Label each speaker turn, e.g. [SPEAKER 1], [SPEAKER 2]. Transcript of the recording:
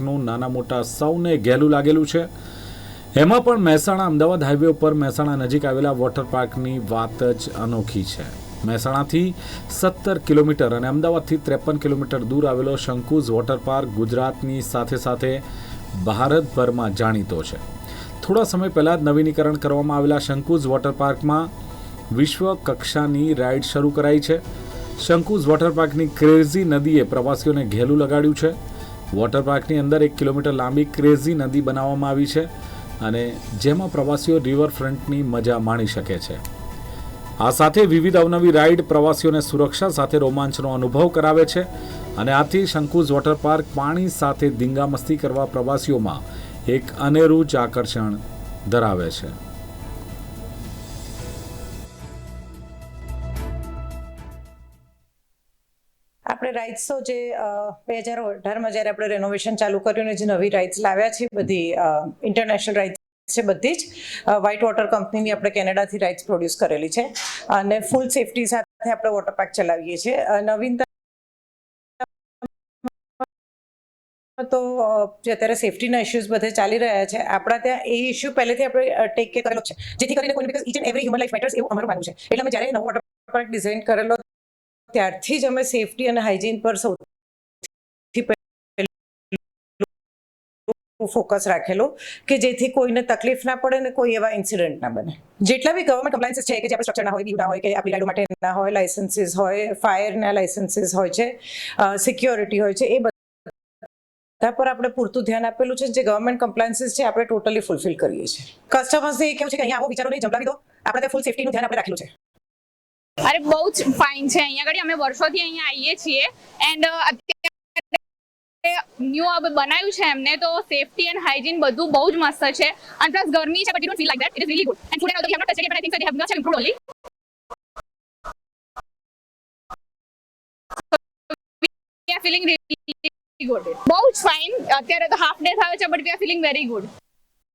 [SPEAKER 1] નું નાના મોટા સૌને ઘેલું લાગેલું છે. એમાં પણ મહેસાણા અમદાવાદ હાઈવે ઉપર મહેસાણા નજીક આવેલા વોટર પાર્કની વાત જ અનોખી છે. મહેસાણાથી સત્તર કિલોમીટર અને અમદાવાદથી ત્રેપન કિલોમીટર દૂર આવેલો શંકુઝ વોટર પાર્ક ગુજરાતની સાથે સાથે ભારતભરમાં જાણીતો છે. થોડા સમય પહેલાં જ નવીનીકરણ કરવામાં આવેલા શંકુઝ વોટર પાર્કમાં વિશ્વ કક્ષાની રાઇડ શરૂ કરાઈ છે. શંકુઝ વોટર પાર્કની ક્રેઝી નદીએ પ્રવાસીઓને ઘેલું લગાડ્યું છે. વોટર પાર્કની અંદર એક કિલોમીટર લાંબી ક્રેઝી નદી બનાવવામાં આવી છે અને જેમાં પ્રવાસીઓ રિવરફ્રન્ટની મજા માણી શકે છે. આ સાથે વિવિધ અવનવી રાઇડ પ્રવાસીઓને સુરક્ષા સાથે રોમાંચનો અનુભવ કરાવે છે અને આથી શંકુઝ વોટર પાર્ક પાણી સાથે ધીંગામસ્તી કરવા પ્રવાસીઓમાં એક અનેરું જ આકર્ષણ ધરાવે છે.
[SPEAKER 2] આપણે રાઇડ્સ જે બે હજાર અઢારમાં જ્યારે આપણે રેનોવેશન ચાલુ કર્યું ને જે નવી રાઇડ્સ લાવ્યા છે, બધી ઇન્ટરનેશનલ રાઇટ્સ છે બધી જ વ્હાઇટ વોટર કંપનીની આપણે કેનેડાથી રાઇટ્સ પ્રોડ્યુસ કરેલી છે. અને ફૂલ સેફટી સાથે આપણે વોટર પાર્ક ચલાવીએ છીએ. નવીનતા તો જે અત્યારે સેફટીના ઇશ્યુઝ બધે ચાલી રહ્યા છે. આપણા ત્યાં એ ઇશ્યુ પહેલેથી આપણે ટેક કે કરેલો છે. જેથી કરીને કોઈ each and every human life matters એવું અમારું માનવું છે. એટલે અમે જ્યારે નવો વોટર પાર્ક ડિઝાઇન કરેલો ત્યારથી જ અમે સેફટી અને હાઇજીન પર સૌથી ફોકસ રાખેલો કે જેથી કોઈને તકલીફ ના પડે ને કોઈ એવા ઇન્સિડન્ટ ના બને. જેટલા બી ગવર્મેન્ટ કમ્પ્લાયન્સીસ છે કે જે આપણે સ્ટ્રક્ચર ના હોય બીવડા હોય, કે આપણી માટે ના હોય લાઇસન્સીસ હોય ફાયરના લાઇસન્સીસ હોય છે સિક્યોરિટી હોય છે, એ બધા પર આપણે પૂરતું ધ્યાન આપેલું છે જે ગવર્મેન્ટ કમ્પ્લાયન્સીસ છે, આપણે ટોટલી ફૂલફિલ કરીએ છીએ. કસ્ટમર્સને એ કેવું છે કે અહીંયા આવો વિચારો નહીં જમલાવી દો. આપણે ફૂલ સેફટીનું ધ્યાન આપણે રાખેલું છે.
[SPEAKER 3] અરે બહુ જ ફાઇન છે. અહીંયા આગળ અમે વર્ષોથી અહીંયા આવીએ છીએ. એન્ડ અત્યારે ન્યુ હવે બનાવ્યું છે એમને, તો સેફટી એન્ડ હાઇજીન બધું બહુ જ મસ્ત છે. અને પ્લસ ગરમી છે but don't feel like that it is really good and food and all the have not have not improved only we are feeling really good બહુ જ ફાઇન અત્યારે તો હાફ ડે થયો છે but we are feeling very good